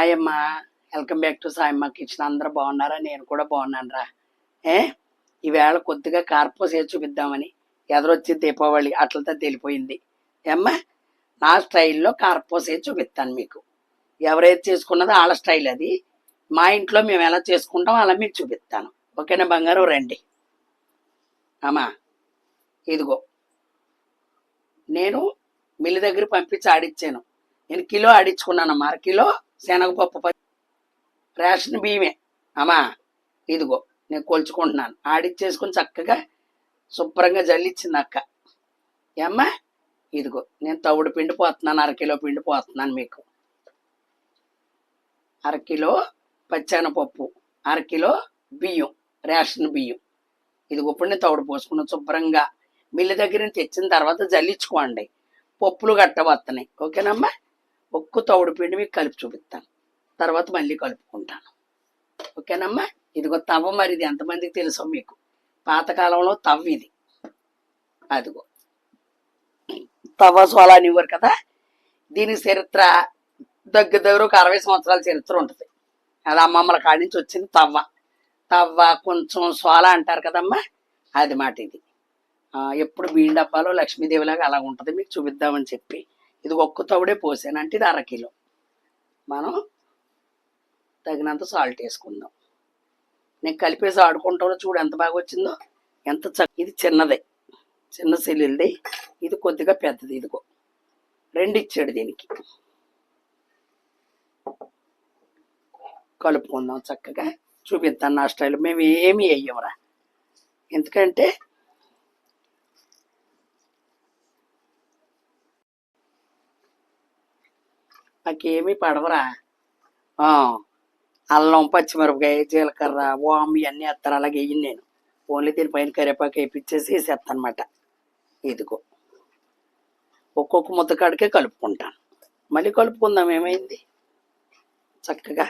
Hi అమ్మా welcome back to Sayamma kitchen. అందరూ బాగున్నారా? నేను కూడా బాగున్నాను రా ఏ? ఈవేళ కొద్దిగా కార్పూస్ వేసి చూపిద్దామని ఎదరొచ్చి దీపావళి అట్లతో తెలిపోయింది. ఏమ్మా? నా స్టైల్లో కార్పూస్ వేసి చూపిస్తాను మీకు. ఎవరైతే చేసుకున్నదో వాళ్ళ స్టైల్ అది. మా ఇంట్లో మేము ఎలా చేసుకుంటాం అలా మీకు చూపిస్తాను. ఓకేనా బంగారం? రండి. అమ్మా ఇదిగో. నేను మిల్లి దగ్గర పంపించి ఆడిచ్చాను. నేను కిలో ఆడించుకున్నాను అర కిలో శనగపప్పు రేషన్ బియ్యమే. అమ్మా ఇదిగో నేను కొలుచుకుంటున్నాను. ఆడిచ్చేసుకుని చక్కగా శుభ్రంగా జల్లిచ్చింది అక్క. ఏమ్మా ఇదిగో నేను తవుడు పిండి పోతున్నాను అరకిలో పిండి పోతున్నాను మీకు. అరకిలో పచ్చెనపప్పు అరకిలో బియ్యం రేషన్ బియ్యం. ఇది ఇప్పుడు నేను తవుడు పోసుకున్న శుభ్రంగా. మిల్లు దగ్గర నుంచి తెచ్చిన తర్వాత జల్లించుకోండి పప్పులు గట్ట వస్తున్నాయి ఓకేనమ్మా? ఒక్క తవుడు పిండి మీకు కలిపి చూపిస్తాను. తర్వాత మళ్ళీ కలుపుకుంటాను. ఓకేనమ్మా? ఇదిగో తవ్వ మరి ఇది ఎంతమందికి తెలుసో మీకు. పాతకాలంలో తవ్వ ఇది. అదిగో. తవ్వ సోలా ఇవ్వరు కదా? దీని చరిత్ర దగ్గర దగ్గర ఒక అరవై సంవత్సరాల చరిత్ర ఉంటుంది. అది అమ్మమ్మల కాడి నుంచి వచ్చింది తవ్వ. తవ్వ కొంచెం సోల అంటారు కదమ్మా? అది మాట ఇది. ఎప్పుడు బియ్యం డబ్బాలో లక్ష్మీదేవిలాగా అలా ఉంటుంది. మీకు చూపిద్దామని చెప్పి ఇది ఒక్క తవుడే పోసాను. అంటే ఇది అరకిలో మనం తగినంత సాల్ట్ వేసుకుందాం. నేను కలిపేసి ఆడుకుంటాలో చూడు ఎంత బాగా వచ్చిందో. ఎంత చక్క ఇది చిన్నదే. చిన్న సెల్లుది ఇది కొద్దిగా పెద్దది ఇదిగో. రెండు ఇచ్చాడు దీనికి. కలుపుకుందాం చక్కగా. చూపిస్తాను నా స్టైల్. మేము ఏమి వేయమురా. ఎందుకంటే నాకేమీ పడవరా? అల్లం పచ్చిమిరపకాయ జీలకర్ర వాము ఇవన్నీ వేస్తారు అలాగే వేయను నేను. ఓన్లీ దీనిపైన కరివేపాకు వేయించేసి వేసేస్తాను అనమాట ఇదిగో. ఒక్కొక్క ముద్దకాడికే కలుపుకుంటాను. మళ్ళీ కలుపుకుందాం ఏమైంది? చక్కగా.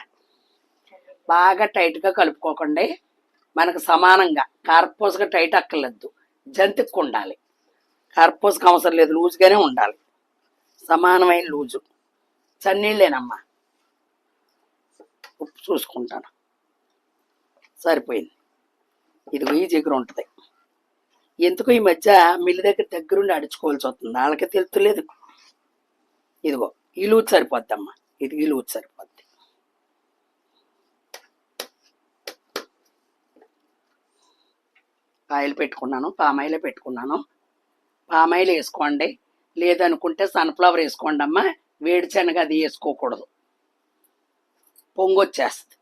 బాగా టైట్గా కలుపుకోకండి. మనకు సమానంగా. కార్పూసగా టైట్ అక్కర్లేదు. జంతిక్కు ఉండాలి కార్పూసకు అవసరం లేదు. లూజ్గానే ఉండాలి. సమానమైన లూజు. చన్నీళ్ళేనమ్మా. ఉప్పు చూసుకుంటాను. సరిపోయింది. ఇదిగో ఈ జిగురు ఉంటుంది. ఎందుకో ఈ మధ్య మిల్లి దగ్గర దగ్గరుండి అడుచుకోవాల్సి వస్తుంది. వాళ్ళకి తెలుతులేదు ఇదిగో ఈ లూజ్ సరిపోద్దమ్మా. ఇది ఈ లూజ్ సరిపోద్ది. ఆయిల్ పెట్టుకున్నాను పామాయిలే పెట్టుకున్నాను. పామాయిల్ వేసుకోండి. లేదనుకుంటే సన్ఫ్లవర్ వేసుకోండి అమ్మా వేడిశనగ అది వేసుకోకూడదు. పొంగొచ్చేస్తుంది.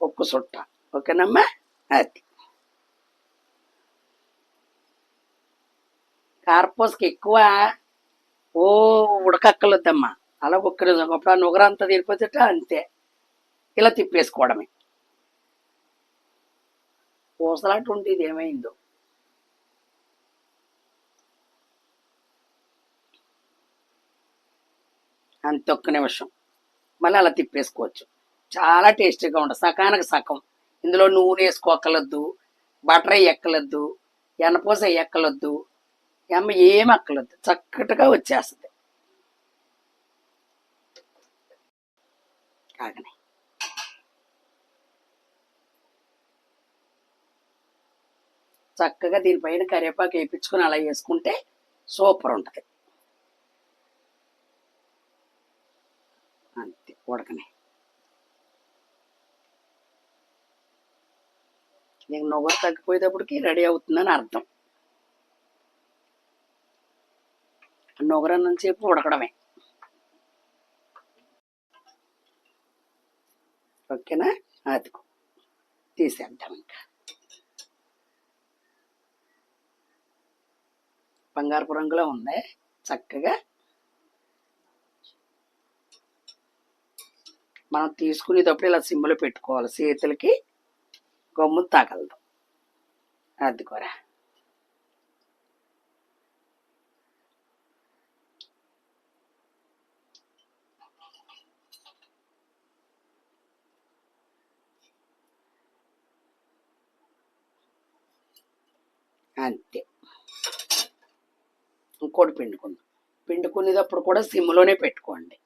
ఉప్పు సుట్ట. ఓకేనమ్మా? అది. కార్పోస్కి ఎక్కువ ఓ ఉడకక్కలొద్దమ్మా అలా ఒక్కరు అప్పుడు ఆ నుగరంతా తీరిపోతే అంతే. ఇలా తిప్పేసుకోవడమే. పూసలాట ఉంటే ఇది ఏమైందో. అంత ఒక్క నిమిషం. మళ్ళీ అలా తిప్పేసుకోవచ్చు. చాలా టేస్టీగా ఉంటుంది. సకానికి సగం ఇందులో నూనె వేసుకోకలొద్దు బటర్ ఎక్కలొద్దు ఎనపూస ఎక్కలొద్దు ఎమ్మ ఏం అక్కలొద్దు చక్కటిగా వచ్చేస్తుంది. కాకనే చక్కగా దీనిపైన కరివేపాకు వేయించుకొని అలా వేసుకుంటే సూపర్ ఉంటుంది. అంతే ఉడకనే. నీకు నొగరు తగ్గిపోయేటప్పటికి రెడీ అవుతుందని అర్థం. నొగరన్నం సేపు ఉడకడమే. ఓకేనా? అదిగో తీసేద్దాం ఇంకా. బంగారపు రంగులో ఉంది చక్కగా మనం తీసుకునేటప్పుడు ఇలా సింబల్ పెట్టుకోవాలి. చేతులకి గమ్ము తగలదు. అది కూడా. అంతే. ఇంకోటి పిండుకుందాం. పిండుకునేటప్పుడు కూడా సిమ్లోనే పెట్టుకోండి.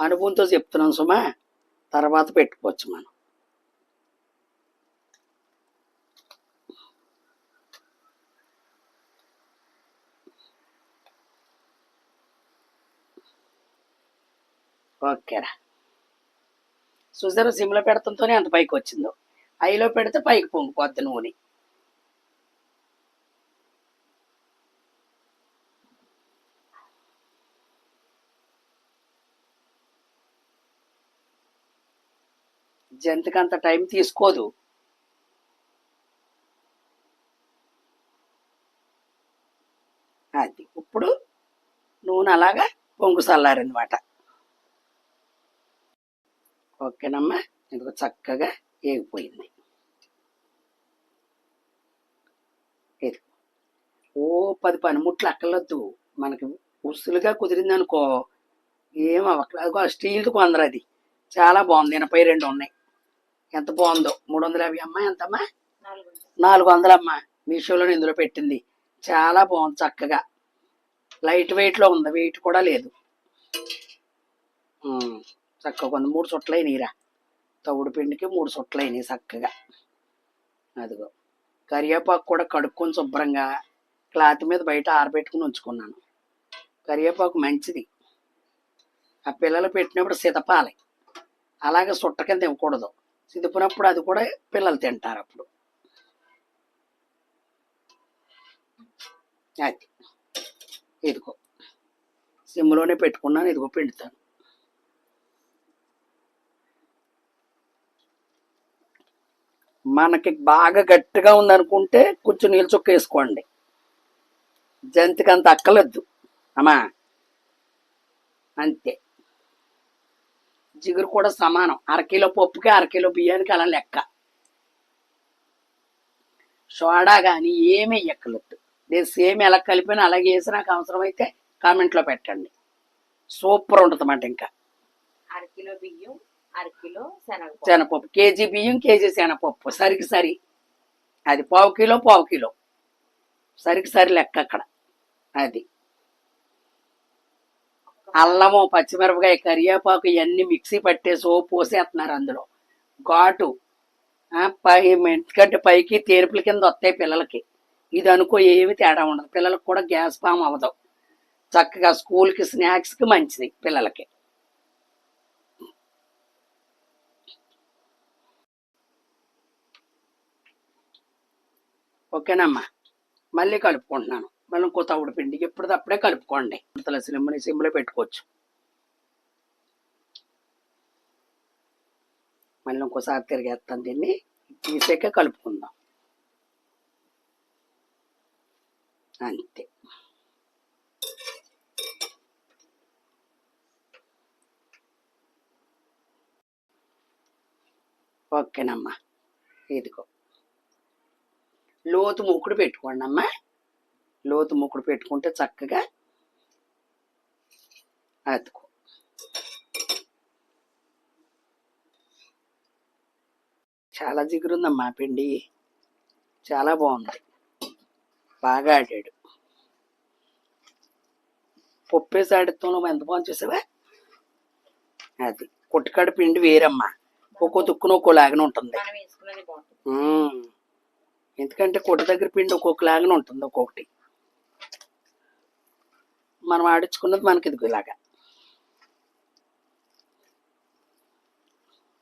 అనుభవంతో చెప్తున్నాం సుమా తర్వాత పెట్టుకోవచ్చు మనం. ఓకేరా. చూసారు సిమ్లో పెడతంతోనే అంత పైకి వచ్చిందో ఐలో పెడితే పైకి పొంగిపోద్ది నూనె. జంతుకు అంత టైం తీసుకోదు. అది ఇప్పుడు నూనె అలాగా పొంగు చల్లారనమాట ఓకేనమ్మా ఇదిగో చక్కగా ఏగిపోయింది. ఇది ఓ పది పనిముట్లు అక్కర్లొద్దు. మనకి ఉసులుగా కుదిరింది అనుకో ఏం అవ్వట్లేదు స్టీల్ది కొందరు అది చాలా బాగుంది. ఎనభై రెండు ఉన్నాయి. ఎంత బాగుందో? మూడు వందల యాభై అమ్మా ఎంతమ్మా? నాలుగు వందలమ్మా మీషోలో ఇందులో పెట్టింది. చాలా బాగుంది చక్కగా. లైట్ వెయిట్లో ఉంది. వెయిట్ కూడా లేదు. చక్కగా ఉంది. మూడు చుట్టలు అయినాయిరా. తవుడు పిండికి మూడు చుట్టలు అయినాయి చక్కగా. అదిగో. కరివేపాకు కూడా కడుక్కొని శుభ్రంగా క్లాత్ మీద బయట ఆరబెట్టుకుని ఉంచుకున్నాను. కరివేపాకు మంచిది. ఆ పిల్లలు పెట్టినప్పుడు సితపాలి అలాగే సుట్ట కింద ఇవ్వకూడదు. సిదిపినప్పుడు అది కూడా పిల్లలు తింటారు అప్పుడు. అది. ఇదిగో. సిమ్లోనే పెట్టుకున్నాను ఇదిగో పిండుతాను. మనకి బాగా గట్టిగా ఉందనుకుంటే కొంచెం నీళ్ళు చుక్క వేసుకోండి జంతికి అంత అక్కలొద్దు అమ్మా. అంతే. జిగురు కూడా సమానం. అరకిలో పప్పుకి అరకిలో బియ్యానికి అలా లెక్క. సోడా కానీ ఏమీ ఎక్కలొద్దు నేను సేమ్ ఎలా కలిపినా అలాగే వేసి నాకు అవసరమైతే కామెంట్లో పెట్టండి. సూపర్ ఉంటుంది అన్నమాట ఇంకా అరకిలో బియ్యం అరకిలో శనగపప్పు. శనగపప్పు. కేజీ బియ్యం కేజీ శనగపప్పు. సరికి సరి. అది పావు కిలో పావు కిలో. సరికి సరి లెక్క అక్కడ. అది. అల్లము పచ్చిమిరపకాయ కరివేపాకు ఇవన్నీ మిక్సీ పట్టేసి ఓ పోసేస్తున్నారు అందులో. ఘాటు. పై ఎందుకంటే పైకి తేరుపుల కింద వస్తాయి పిల్లలకి. ఇది అనుకో ఏమి తేడా ఉండదు. పిల్లలకు కూడా గ్యాస్ ఫామ్ అవ్వదు. చక్కగా స్కూల్కి స్నాక్స్కి మంచిది పిల్లలకి. ఓకేనమ్మా. మళ్ళీ కలుపుకుంటున్నాను. మళ్ళీ ఇంకో తవుడు పిండికి ఎప్పటిదప్పుడే కలుపుకోండి. ఇంతలో సిమ్ని సిమ్లో పెట్టుకోవచ్చు. మళ్ళీ ఇంకోసారి తిరిగేస్తాను దీన్ని. తీసాక కలుపుకుందాం. అంతే. ఓకేనమ్మా. ఇదిగో. లోతు మూకుడు పెట్టుకోండి అమ్మా లోతు మూకుడు పెట్టుకుంటే చక్కగా అతుకు. చాలా జిగురుందమ్మా పిండి. చాలా బాగుంది. బాగా ఆడాడు. పప్పేసి ఆడుతాం ఎంత బాగుంది చూసావా? అది. కొట్టుకాడ పిండి వేరమ్మా. ఒక్కో తుక్కున ఒక్కోలాగానే ఉంటుంది. ఎందుకంటే కొట్టు దగ్గర పిండి ఒక్కొక్కలాగానే ఉంటుంది ఒక్కొక్కటి. మనం ఆడించుకున్నది మనకి ఇదిగో ఇలాగా?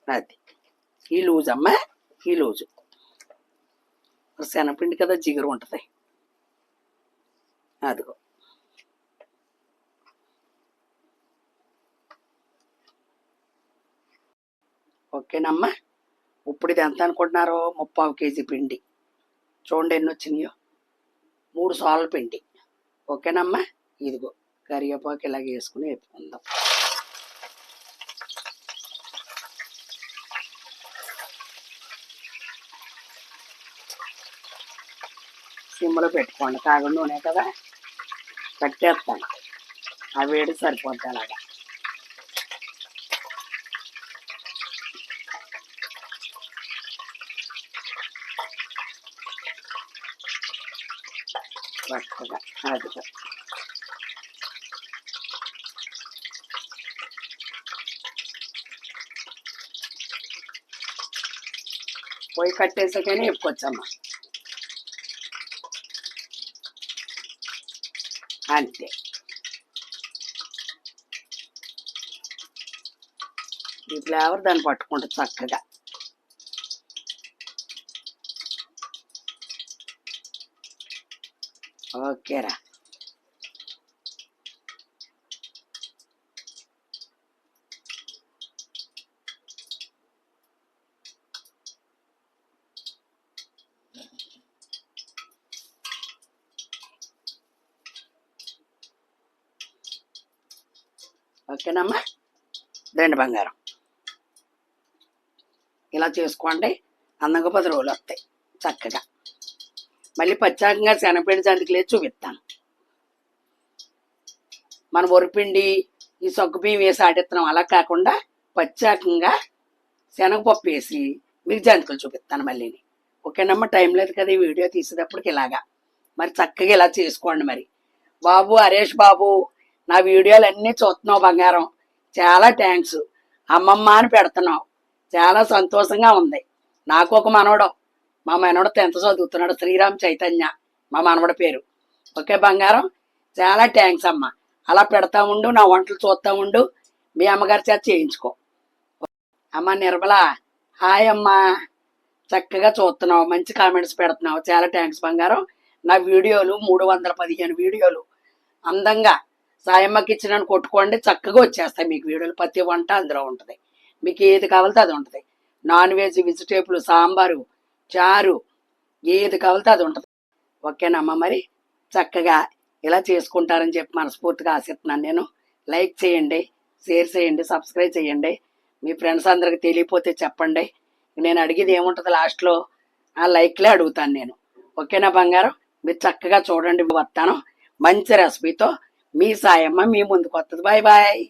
అది. ఈ లూజ్ అమ్మా ఈ లూజు. శనపిండి శనగపిండి కదా జిగురు ఉంటుంది. అదిగో. ఓకేనమ్మా. ఇప్పుడు ఇది ఎంత అనుకుంటున్నారో? ముప్పావు కేజీ పిండి. చూడండి ఎన్ని వచ్చినాయో. మూడు సార్లు పిండి. ఓకేనమ్మా. ఇదిగో కరివేపాకు ఇలాగ వేసుకుని వేపుకుందాం. సిమ్లో పెట్టుకోండి. కాకుండా నూనె కదా? కట్టేస్తాను ఆ వేడి సరిపోద్ది అలాగా. చక్కగా అది పొయ్యి కట్టేసాకనే చెప్పుకోవచ్చమ్మా అంతే. ఈ ఫ్లేవర్ దాన్ని పట్టుకుంటుంది చక్కగా. ఓకేరా. ఓకేనమ్మా రెండు బంగారం. ఇలా చేసుకోండి. అందంగా పది రోజులు వస్తాయి. చక్కగా. మళ్ళీ ప్రత్యేకంగా శనగపిండి జంతికలేదు చూపిస్తాను. మన వరిపిండి ఈ సగ్గు బియ్యం వేసి ఆడిస్తున్నాం. అలా కాకుండా ప్రత్యేకంగా శనగపప్పు వేసి మీకు జంతికలు చూపిస్తాను మళ్ళీ ఓకేనమ్మా? టైం లేదు కదా ఈ వీడియో తీసేటప్పటికి ఇలాగా. మరి చక్కగా ఇలా చేసుకోండి మరి. బాబు హరేష్ బాబు నా వీడియోలు అన్నీ చూస్తున్నావు బంగారం. చాలా థ్యాంక్స్ అమ్మమ్మ అని పెడుతున్నావు. చాలా సంతోషంగా ఉంది. నాకు ఒక మనవడం. మా మనవడు టెన్త్ చదువుతున్నాడు శ్రీరామ్ చైతన్య. మా మనవడి పేరు. ఓకే బంగారం? చాలా థ్యాంక్స్ అమ్మ. అలా పెడతా ఉండు నా వంటలు చూస్తా ఉండు. మీ అమ్మగారి చేత చేయించుకో. అమ్మ నిర్మల హాయ్ అమ్మ. చక్కగా చూస్తున్నావు. మంచి కామెంట్స్ పెడుతున్నావు. చాలా థ్యాంక్స్ బంగారం. నా వీడియోలు మూడు వందల పదిహేను వీడియోలు. అందంగా సాయమ్మకి ఇచ్చిన కొట్టుకోండి చక్కగా వచ్చేస్తాయి మీకు వీడియోలు. ప్రతి వంట అందులో ఉంటుంది. మీకు ఏది కావాలితే అది ఉంటుంది. నాన్ వెజ్ వెజిటేబుల్ సాంబారు చారు ఏది కావాలితే అది ఉంటుంది. ఓకేనమ్మ మరి? చక్కగా ఇలా చేసుకుంటారని చెప్పి మనస్ఫూర్తిగా ఆశిస్తున్నాను నేను. లైక్ చేయండి షేర్ చేయండి సబ్స్క్రైబ్ చేయండి. మీ ఫ్రెండ్స్ అందరికి తెలియపోతే చెప్పండి. నేను అడిగేది ఏముంటుంది లాస్ట్లో? ఆ లైక్లే అడుగుతాను నేను. ఓకేనా బంగారం? మీరు చక్కగా చూడండి వస్తాను. మంచి రెసిపీతో మీ సాయమ్మ మీ ముందుకు వస్తుంది బాయ్ బాయ్.